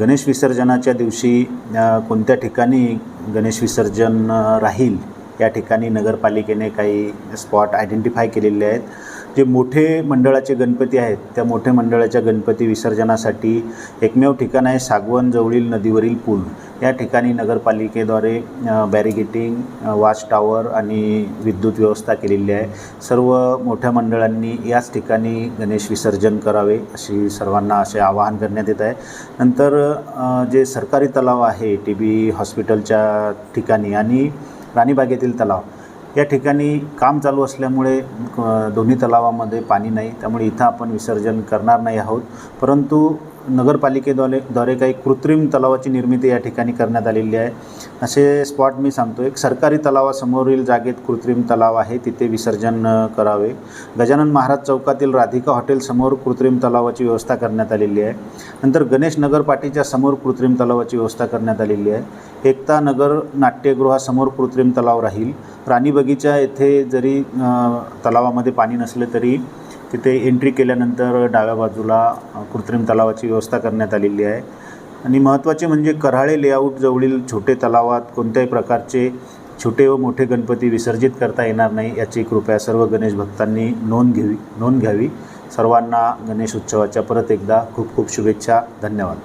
गणेश विसर्जनाच्या दिवशी कोणत्या ठिकाणी गणेश विसर्जन राहील या ठिकाणी नगरपालिकेने काही स्पॉट आयडेंटिफाय केलेले आहेत. जे मोठे मंडळाचे गणपती आहेत त्या मोठ्या मंडळाच्या गणपती विसर्जनासाठी एकमेव ठिकाण आहे सागवण जवळील नदीवरील पूल. या ठिकाणी नगरपालिकेद्वारे बॅरिगेटिंग वॉच टॉवर आणि विद्युत व्यवस्था केलेली आहे. सर्व मोठ्या मंडळांनी याच ठिकाणी गणेश विसर्जन करावे अशी सर्वांना असे आवाहन करण्यात येत आहे. नंतर जे सरकारी तलाव आहे टी बी हॉस्पिटलच्या ठिकाणी आणि राणीबागेतील तलाव या ठिकाणी काम चालू असल्यामुळे दोन्ही तलावामध्ये पाणी नाही. त्यामुळे इथं आपण विसर्जन करणार नाही आहोत. परंतु नगरपालिकेद्वारे द्वारे काही कृत्रिम तलावाची निर्मिती या ठिकाणी करण्यात आलेली आहे. असे स्पॉट मी सांगतो एक सरकारी तलावासमोरील जागेत कृत्रिम तलाव आहे. तिथे विसर्जन करावे. गजानन महाराज चौकातील राधिका हॉटेलसमोर कृत्रिम तलावाची व्यवस्था करण्यात आलेली आहे. नंतर गणेश नगरपाटीच्या समोर कृत्रिम तलावाची व्यवस्था करण्यात आलेली आहे. एकता नगर नाट्यगृहासमोर कृत्रिम तलाव राहील. राणी बगीचा येथे जरी तलावामध्ये पाणी नसले तरी तिथे एंट्री केल्यानंतर डाव्या बाजूला कृत्रिम तलावाची व्यवस्था करण्यात आलेली आहे. आणि महत्त्वाचे म्हणजे कराळे लेआउट जवळील छोटे तलावात कोणत्याही प्रकारचे छोटे व मोठे गणपती विसर्जित करता येणार नाही याची कृपया सर्व गणेश भक्तांनी नोंद घ्यावी नोंद घ्यावी. सर्वांना गणेश उत्सवाच्या परत एकदा खूप खूप शुभेच्छा. धन्यवाद.